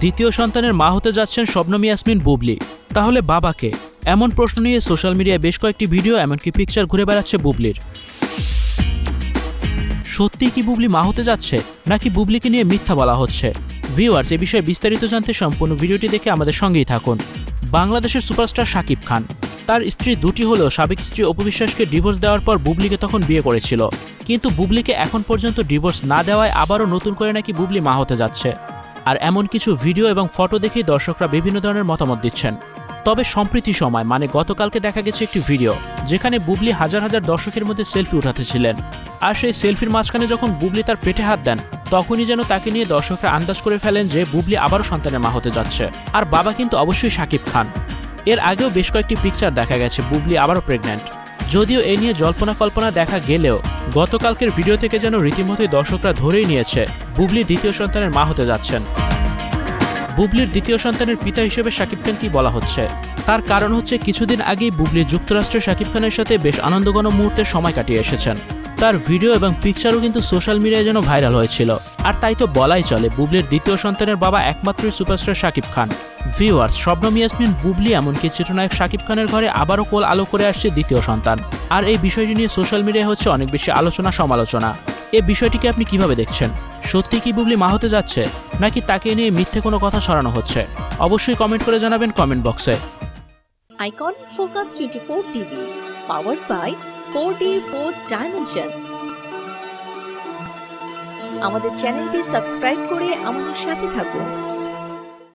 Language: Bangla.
দ্বিতীয় সন্তানের মা হতে যাচ্ছেন শবনম ইয়াসমিন বুবলি। তাহলে বাবাকে? এমন প্রশ্ন নিয়ে সোশ্যাল মিডিয়ায় বেশ কয়েকটি ভিডিও, এমনকি পিকচার ঘুরে বেড়াচ্ছে বুবলির। সত্যি কি বুবলি মা হতে যাচ্ছে? নাকি বুবলিকে নিয়ে মিথ্যা বলা হচ্ছে? ভিউয়ার্স এ বিষয়ে বিস্তারিত জানতে সম্পূর্ণ ভিডিওটি দেখে আমাদের সঙ্গেই থাকুন। বাংলাদেশের সুপারস্টার শাকিব খান। তার স্ত্রী দুটি হলেও সাবেক স্ত্রী অপবিশ্বাসকে ডিভোর্স দেওয়ার পর বুবলিকে তখন বিয়ে করেছিল। কিন্তু বুবলিকে এখন পর্যন্ত ডিভোর্স না দেওয়ায় আবারও নতুন করে নাকি বুবলি মা হতে যাচ্ছে। আর এমন কিছু ভিডিও এবং ফটো দেখেই দর্শকরা বিভিন্ন ধরনের মতামত দিচ্ছেন। তবে সম্প্রীতি সময় মানে গতকালকে দেখা গেছে একটি ভিডিও, যেখানে বুবলি হাজার হাজার দর্শকের মধ্যে সেলফি উঠাতেছিলেন আর সেই সেলফির মাঝখানে যখন বুবলি তার পেটে হাত দেন, তখনই যেন তাকে নিয়ে দর্শকরা আন্দাজ করে ফেলেন যে বুবলি আবারও সন্তানের মা হতে যাচ্ছে। আর বাবা কিন্তু অবশ্যই শাকিব খান। এর আগেও বেশ কয়েকটি পিকচার দেখা গেছে, বুবলি আবারও প্রেগন্যান্ট যদিও এ নিয়ে জল্পনা কল্পনা দেখা গেলেও গতকালকের ভিডিও থেকে যেন রীতিমতোই দর্শকরা ধরেই নিয়েছে, বুবলি দ্বিতীয় সন্তানের মা হতে যাচ্ছেন। বুবলির দ্বিতীয় সন্তানের পিতা হিসেবে শাকিব খানকেই বলা হচ্ছে। তার কারণ হচ্ছে কিছুদিন আগেই বুবলি যুক্তরাষ্ট্রের শাকিব খানের সাথে বেশ আনন্দঘন মুহূর্তে সময় কাটিয়ে এসেছেন। তার ভিডিও এবং পিকচারও কিন্তু সোশ্যাল মিডিয়ায় যেন ভাইরাল হয়েছিল। আর তাই তো বলাই চলে, বুবলির দ্বিতীয় সন্তানের বাবা একমাত্রই সুপারস্টার শাকিব খান। ভিউয়ার্স, শবনম ইয়াসমিন, বুবলি এমনকি চিত্রনায়ক শাকিব খানের ঘরে আবারও কোল আলো করে আসছে দ্বিতীয় সন্তান। আর এই বিষয়টি নিয়ে সোশ্যাল মিডিয়ায় হচ্ছে অনেক বেশি আলোচনা, সমালোচনা। এই বিষয়টিকে আপনি কীভাবে দেখছেন? সত্যি কি বুবলি মা হতে যাচ্ছে? নাকি তাকে নিয়ে মিথ্যে কোনো কথা সরানো হচ্ছে? অবশ্যই কমেন্ট করে জানাবেন comment box icon focus twenty four TV powered by four D four dimension আমাদের চ্যানেলটি সাবস্ক্রাইব করে আমাদের সাথে থাকুন।